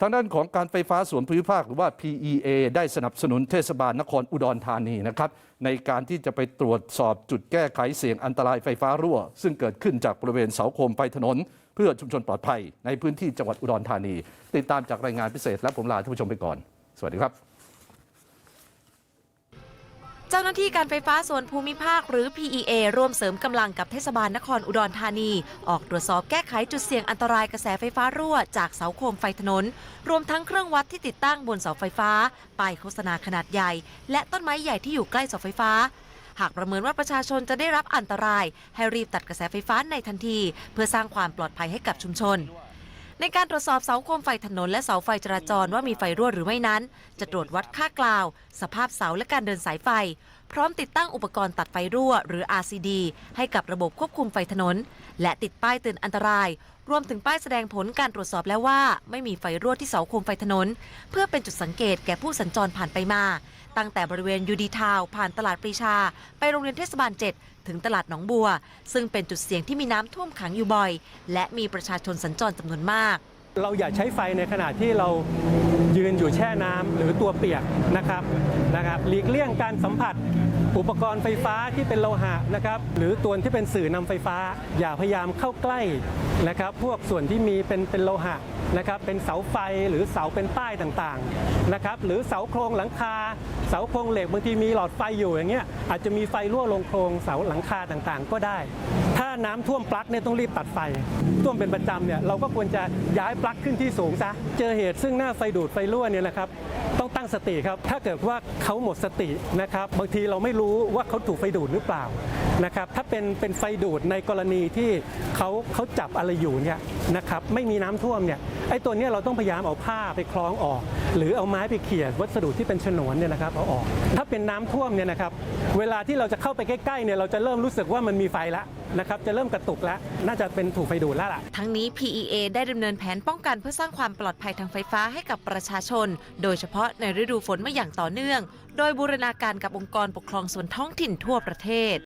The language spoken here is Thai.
ทางด้านของการไฟฟ้าส่วนภูมิภาคหรือว่า PEA ได้สนับสนุนเทศบาลนครอุดรธานีนะครับในการที่จะไปตรวจสอบจุดแก้ไขเสี่ยงอันตรายไฟฟ้ารั่ว ซึ่งเกิดขึ้นจากบริเวณเสาโคมไฟถนน เพื่อชุมชนปลอดภัยในพื้นที่จังหวัดอุดรธานี ติดตามจากรายงานพิเศษและผมลาท่านผู้ชมไปก่อน สวัสดีครับ เจ้าหน้าที่การไฟฟ้าส่วนภูมิภาคหรือ PEA ร่วมเสริมกำลังกับเทศบาลนครอุดรธานี ออกตรวจสอบแก้ไขจุดเสี่ยงอันตรายกระแสไฟฟ้ารั่วจากเสาโคมไฟถนน รวมทั้งเครื่องวัดที่ติดตั้งบนเสาไฟฟ้า ป้ายโฆษณาขนาดใหญ่ และต้นไม้ใหญ่ที่อยู่ใกล้เสาไฟฟ้า หากประเมินว่าประชาชนจะได้รับอันตราย ให้รีบตัดกระแสไฟฟ้าในทันที เพื่อสร้างความปลอดภัยให้กับชุมชน ในการตรวจสอบเสาโคมไฟถนนและเสาไฟจราจรว่ามีไฟรั่วหรือไม่นั้น จะตรวจวัดค่ากล่าว สภาพเสาและการเดินสายไฟพร้อมติดตั้งอุปกรณ์ตัดไฟรั่ว หรือ RCD ให้กับระบบควบคุมไฟถนน และติดป้ายเตือนอันตราย รวมถึงป้ายแสดงผลการตรวจสอบแล้วว่า ไม่มีไฟรั่วที่เสาโคมไฟถนน เพื่อเป็นจุดสังเกตแก่ผู้สัญจรผ่านไปมา ตั้งแต่บริเวณยูดีทาวผ่านตลาดปรีชา ไปโรงเรียนเทศบาล 7 ถึงตลาดหนองบัว ซึ่งเป็นจุดเสี่ยงที่มีน้ำท่วมขังอยู่บ่อย และมีประชาชนสัญจรจำนวนมาก เราอย่าใช้ไฟในขณะที่เรายืนอยู่แช่น้ำหรือตัวเปียกนะครับนะครับหลีกเลี่ยงการสัมผัสอุปกรณ์ไฟฟ้าที่เป็นโลหะนะครับหรือตัวที่เป็นสื่อนำไฟฟ้า อย่าพยายามเข้าใกล้นะครับ พวกส่วนที่มีเป็นเป็นโลหะนะครับเป็นเสาไฟหรือเสาเป็นป้ายต่างๆนะครับหรือเสาโครงหลังคา เสาโครงเหล็กบางทีมีหลอดไฟอยู่อย่างเงี้ยอาจจะมีไฟรั่วลงโครงเสาหลังคาต่างๆ ก็ได้ ถ้าน้ำท่วมปลั๊กเนี่ยต้องรีบตัดไฟท่วมเป็นประจำเนี่ยเราก็ควรจะย้ายปลั๊กรักขึ้นที่สูงซะ เจอเหตุซึ่งหน้าไฟดูดไฟรั่วเนี่ยนะครับต้องตั้งสติครับ ถ้าเกิดว่าเขาหมดสตินะครับ บางทีเราไม่รู้ว่าเขาถูกไฟดูดหรือเปล่า นะครับถ้าเป็นเป็นไฟดูดในกรณีที่เขาเขาจับอะไรอยู่เนี่ยนะครับไม่มีน้ำท่วมเนี่ยไอ้ตัวเนี้ยเราต้องพยายามเอาผ้าไปคล้องออก หรือเอาไม้ไปเขี่ยวัสดุที่เป็นฉนวนเนี่ยนะครับเอาออก ถ้าเป็นน้ำท่วมเนี่ยนะครับเวลาที่เราจะเข้าไปใกล้ๆเนี่ยเราจะเริ่มรู้สึกว่ามันมีไฟแล้วนะครับจะเริ่มกระตุกแล้วน่าจะเป็นถูกไฟดูดแล้วล่ะ ทั้งนี้ PEA ได้ดำเนินแผนป้องกันเพื่อสร้างความปลอดภัยทางไฟฟ้าให้กับประชาชน โดยเฉพาะในฤดูฝนมาอย่างต่อเนื่อง โดยบูรณาการกับองค์กรปกครองส่วนท้องถิ่นทั่วประเทศ